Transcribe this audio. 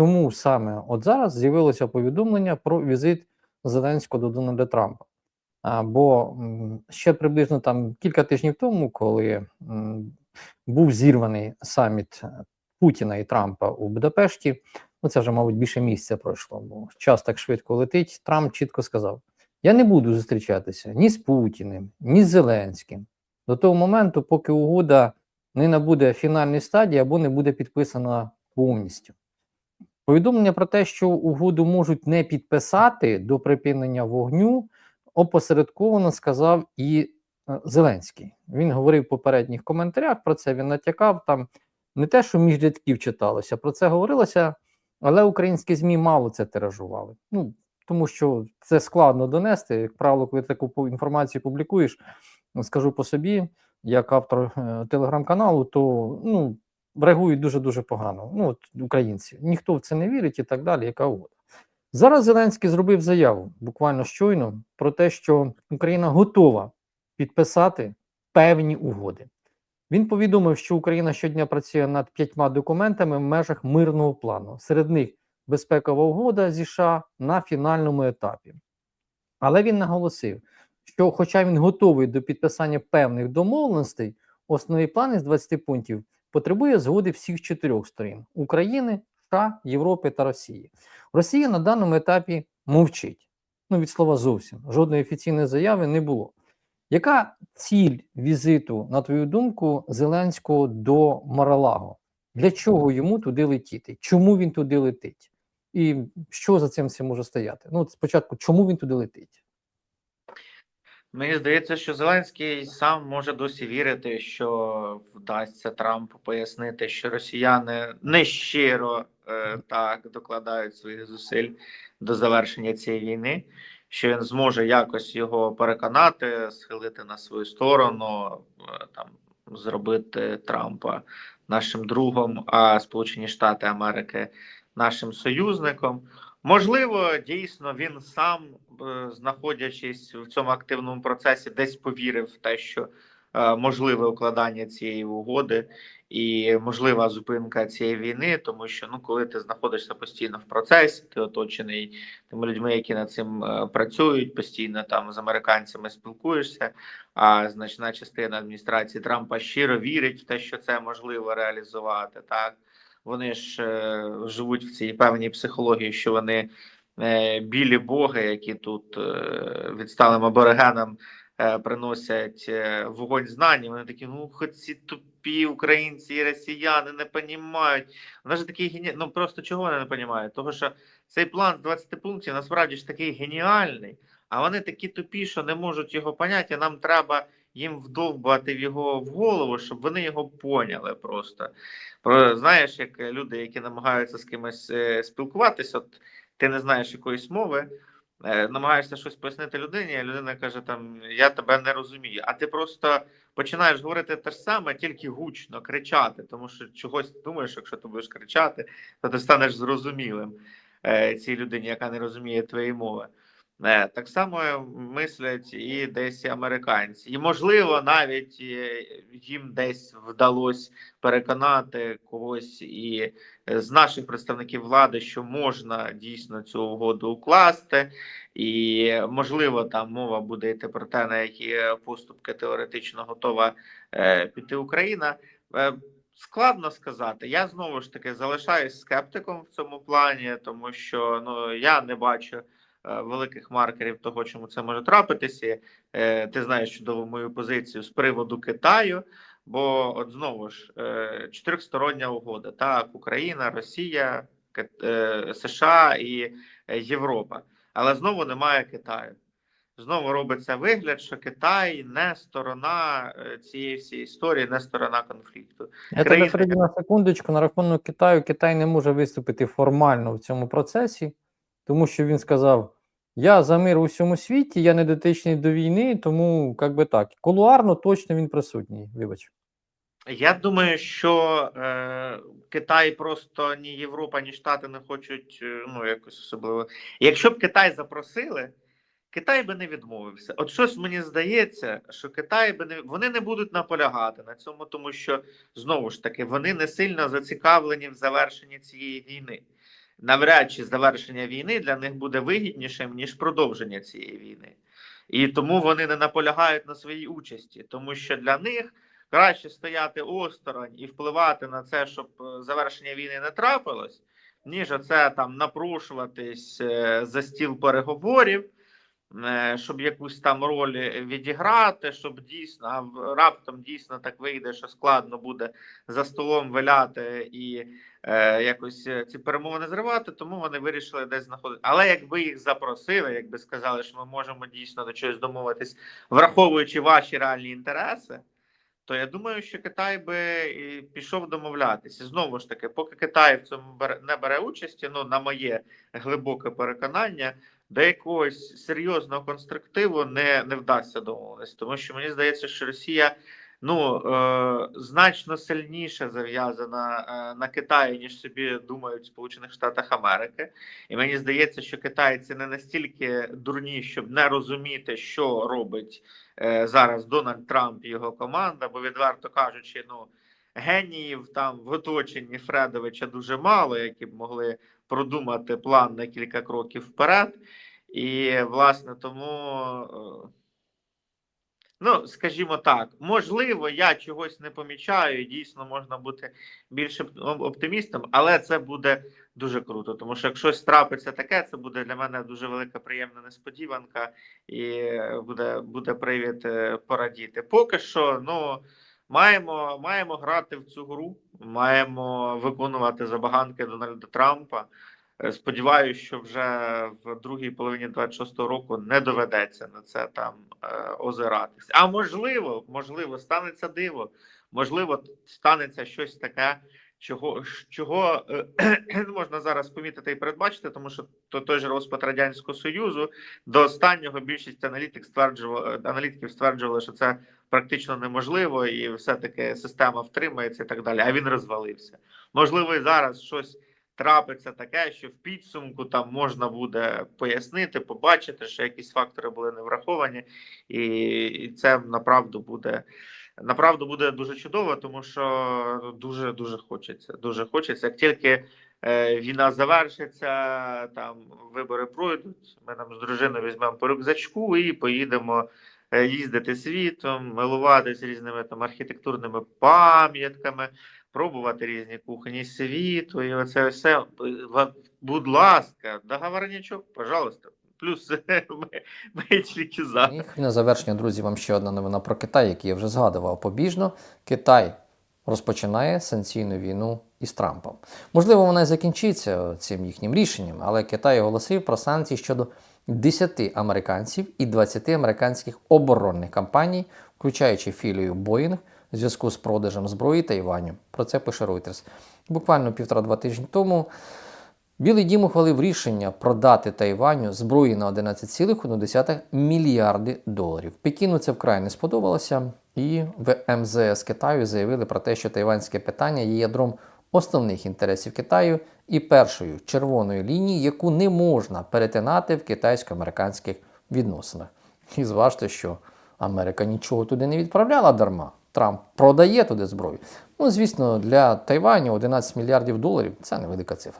чому саме от зараз з'явилося повідомлення про візит Зеленського до Дональда Трампа. А, бо ще приблизно там кілька тижнів тому, коли м, був зірваний саміт е, Путіна і Трампа у Будапешті, ну це вже, мабуть, більше місяця пройшло, бо час так швидко летить. Трамп чітко сказав: я не буду зустрічатися ні з Путіним, ні з Зеленським до того моменту, поки угода не набуде фінальної стадії або не буде підписана повністю. Повідомлення про те, що угоду можуть не підписати до припинення вогню, опосередковано сказав і е, Зеленський. Він говорив в попередніх коментарях про це. Він натякав там не те, що між рядків читалося, про це говорилося, але українські ЗМІ мало це тиражували. Ну тому що це складно донести. Як правило, коли таку інформацію публікуєш, скажу по собі, як автор е, телеграм-каналу, то ну, реагують дуже дуже погано. Ну, от українці. Ніхто в це не вірить і так далі, яка угода. Зараз Зеленський зробив заяву буквально щойно про те, що Україна готова підписати певні угоди. Він повідомив, що Україна щодня працює над п'ятьма документами в межах мирного плану. Серед них безпекова угода зі США на фінальному етапі. Але він наголосив, що, хоча він готовий до підписання певних домовленостей, основний план із 20 пунктів потребує згоди всіх чотирьох сторін: України, США, Європи та Росії. Росія на даному етапі мовчить. Ну, від слова зовсім. Жодної офіційної заяви не було. Яка ціль візиту, на твою думку, Зеленського до Маралаго? Для чого йому туди летіти? Чому він туди летить? І що за цим всім може стояти? Ну, спочатку, чому він туди летить? Мені здається, що Зеленський сам може досі вірити, що вдасться Трампу пояснити, що росіяни нещиро е, так докладають своїх зусиль до завершення цієї війни, що він зможе якось його переконати, схилити на свою сторону, е, там зробити Трампа нашим другом, а Сполучені Штати Америки нашим союзником. Можливо, дійсно він сам, знаходячись в цьому активному процесі, десь повірив в те, що е, можливе укладання цієї угоди і можлива зупинка цієї війни, тому що ну, коли ти знаходишся постійно в процесі, ти оточений тими людьми, які над цим е, працюють, постійно там з американцями спілкуєшся. А значна частина адміністрації Трампа щиро вірить в те, що це можливо реалізувати так вони ж е, живуть в цій певній психології, що вони е, білі боги, які тут е, відсталим аборигенам е, приносять е, вогонь знань. Вони такі, ну хоч ці тупі українці і росіяни не понімають. Вони ж такі гені... Ну просто чого вони не понімають? Тому що цей план з 20 пунктів насправді ж такий геніальний, а вони такі тупі, що не можуть його поняти. Нам треба їм вдовбати в його в голову, щоб вони його поняли просто. Про знаєш, як люди, які намагаються з кимось е, спілкуватися, от ти не знаєш якоїсь мови, е, намагаєшся щось пояснити людині, а людина каже: там я тебе не розумію. А ти просто починаєш говорити те ж саме, тільки гучно кричати, тому що чогось думаєш, якщо ти будеш кричати, то ти станеш зрозумілим е, цій людині, яка не розуміє твоєї мови. Е, Так само мислять і десь американці, і можливо, навіть е, їм десь вдалося переконати когось і з наших представників влади, що можна дійсно цю угоду укласти, і можливо, там мова буде йти про те, на які поступки теоретично готова е, піти Україна. Складно сказати. Я знову ж таки залишаюсь скептиком в цьому плані, тому що ну я не бачу великих маркерів того, чому це може трапитися. Е, Ти знаєш чудово мою позицію з приводу Китаю. Бо от знову ж е, чотирьохстороння угода: так, Україна, Росія, е, США і е, Європа. Але знову немає Китаю. Знову робиться вигляд, що Китай не сторона е, цієї всієї історії, не сторона конфлікту. Я тебе Країна, перейду на секундочку на рахунок Китаю. Китай не може виступити формально в цьому процесі, тому що він сказав: Я за мир у всьому світі, я не дотичний до війни, тому як би так. Кулуарно точно він присутній. Вибач. Я думаю, що е, Китай просто ні Європа, ні Штати не хочуть е, ну якось особливо. Якщо б Китай запросили, Китай би не відмовився. От щось мені здається, що Китай би не вони не будуть наполягати на цьому, тому що знову ж таки вони не сильно зацікавлені в завершенні цієї війни. Навряд чи завершення війни для них буде вигіднішим ніж продовження цієї війни. І тому вони не наполягають на своїй участі, тому що для них краще стояти осторонь і впливати на це, щоб е, завершення війни не трапилось, ніж оце там напрошуватись е, за стіл переговорів, щоб якусь там роль відіграти, щоб дійсно раптом дійсно так вийде, що складно буде за столом виляти і е, якось е, ці перемовини зривати, тому вони вирішили десь знаходити. Але якби їх запросили, якби сказали, що ми можемо дійсно до чогось домовитись, враховуючи ваші реальні інтереси, то я думаю, що Китай би пішов домовлятися. Знову ж таки, поки Китай в цьому не бере участі, ну на моє глибоке переконання, до якогось серйозного конструктиву не, не вдасться домовитися. Тому що мені здається, що Росія ну е, значно сильніше зав'язана е, на Китаї, ніж собі думають в Сполучених Штатах Америки. І мені здається, що китайці не настільки дурні, щоб не розуміти, що робить е, зараз Дональд Трамп і його команда, бо відверто кажучи, ну геніїв там в оточенні Фредовича дуже мало, які б могли продумати план на кілька кроків вперед. І власне тому. е, Ну, скажімо так, можливо, я чогось не помічаю, і дійсно можна бути більш оптимістом, але це буде дуже круто. Тому що якщо трапиться таке, це буде для мене дуже велика приємна несподіванка, і е, буде, буде привід е, порадіти. Поки що, ну маємо, маємо грати в цю гру, маємо виконувати забаганки Дональда Трампа. Е, Сподіваюся, що вже в другій половині 26-го року не доведеться на це там е, озиратись. А можливо, можливо, станеться диво. Можливо, станеться щось таке, чого чого не можна зараз помітити і передбачити, тому що то той же розпад радянського союзу до останнього більшість аналітик стверджували аналітиків стверджували, що це практично неможливо, і все таки система втримається і так далі. А він розвалився. Можливо, і зараз щось трапиться таке, що в підсумку там можна буде пояснити, побачити, що якісь фактори були не враховані, і, це направду буде. Направду буде дуже чудово, тому що ну, дуже дуже хочеться. Дуже хочеться. Як тільки е, війна завершиться, там вибори пройдуть. Ми там з дружиною візьмемо по рюкзачку і поїдемо їздити світом, милуватися різними там архітектурними пам'ятками, пробувати різні кухні світу, і оце все. Будь ласка, договорнячок, пожалуйста. Плюс ми, ми тільки за. І на завершення, друзі, вам ще одна новина про Китай, який я вже згадував побіжно. Китай розпочинає санкційну війну із Трампом. Можливо, вона і закінчиться цим їхнім рішенням, але Китай оголосив про санкції щодо 10 американців і 20 американських оборонних компаній, включаючи філію Боїнг, в зв'язку з продажем зброї Тайваню. Про це пише Reuters. Буквально півтора-два тижні тому Білий дім ухвалив рішення продати Тайваню зброї на 11,1 мільярди доларів. Пекіну це вкрай не сподобалося, і в МЗС Китаю заявили про те, що тайванське питання є ядром основних інтересів Китаю і першою червоною лінією, яку не можна перетинати в китайсько-американських відносинах. І зважте, що Америка нічого туди не відправляла дарма. Трамп продає туди зброю. Ну, звісно, для Тайваню 11 мільярдів доларів це невелика цифра.